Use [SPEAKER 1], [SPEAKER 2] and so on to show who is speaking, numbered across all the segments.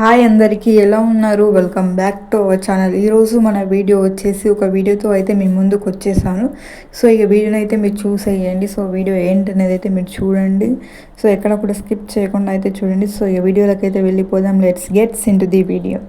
[SPEAKER 1] Hi అందరికీ ఎలా ఉన్నారు? Welcome back to our channel. ఈరోజు మన వీడియో వచ్చేసి ఒక వీడియోతో అయితే మీ ముందుకు వచ్చేసాను. సో ఇక వీడియోని అయితే మీరు చూసేయండి. సో వీడియో ఏంటనేది అయితే మీరు చూడండి. సో ఎక్కడ కూడా స్కిప్ చేయకుండా అయితే చూడండి. సో ఈ వీడియోలోకి అయితే వెళ్ళిపోదాం. Let's gets into the video.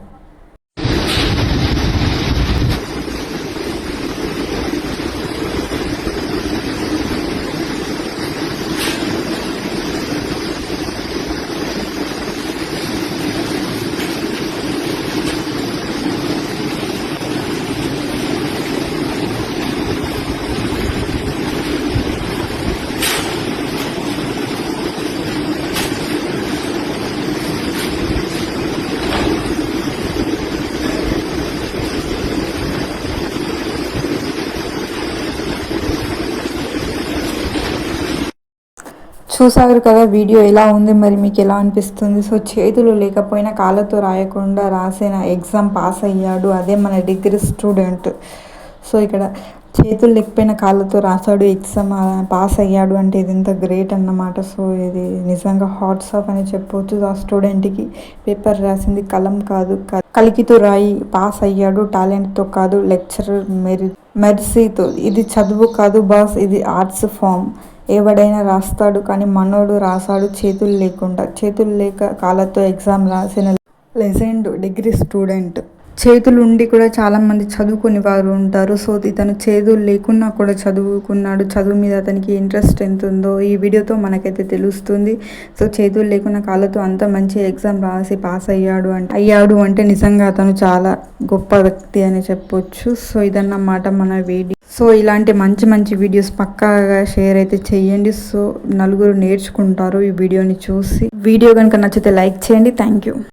[SPEAKER 1] చూసారు కదా వీడియో ఎలా ఉంది? మరి మీకు ఎలా అనిపిస్తుంది? సో చేతులు లేకపోయినా కాళ్ళతో రాయకుండా రాసిన ఎగ్జామ్ పాస్ అయ్యాడు. అదే మన డిగ్రీ స్టూడెంట్. సో ఇక్కడ చేతులు లేకపోయినా కాళ్ళతో రాశాడు ఎగ్జామ్ పాస్ అయ్యాడు అంటే ఇది ఇంత గ్రేట్ అన్నమాట. సో ఇది నిజంగా హాట్స్ ఆఫ్ అని చెప్పవచ్చు ఆ స్టూడెంట్కి పేపర్ రాసింది కలం కాదు. కలికితో రాయి పాస్ అయ్యాడు. టాలెంట్తో కాదు లెక్చరర్ మెరి మెర్సీతో. ఇది చదువు కాదు బాస్ ఇది ఆర్ట్స్ ఫామ్. ఎవడైనా రాస్తాడు కానీ మనోడు రాసాడు చేతులు లేకుండా. చేతులు లేక కాళ్ళతో ఎగ్జామ్ రాసిన లెజెండ్ డిగ్రీ స్టూడెంట్. చేతులు ఉండి కూడా చాలామంది చదువుకునే వారు ఉంటారు. సో ఇతను చేతులు లేకున్నా కూడా చదువుకున్నాడు. చదువు మీద అతనికి ఇంట్రెస్ట్ ఎంత ఉందో ఈ వీడియోతో మనకైతే తెలుస్తుంది. సో చేతులు లేకున్నా కాళ్ళతో అంత మంచి ఎగ్జామ్ రాసి పాస్ అయ్యాడు అంటే అయ్యాడు అంటే నిజంగా అతను చాలా గొప్ప వ్యక్తి అని చెప్పొచ్చు. సో ఇదన్నమాట మన వీడియో. సో ఇలాంటి మంచి మంచి వీడియోస్ పక్కాగా షేర్ అయితే చేయండి. సో నలుగురు నేర్చుకుంటారు ఈ వీడియోని చూసి. వీడియో కనుక నచ్చితే లైక్ చేయండి. Thank you.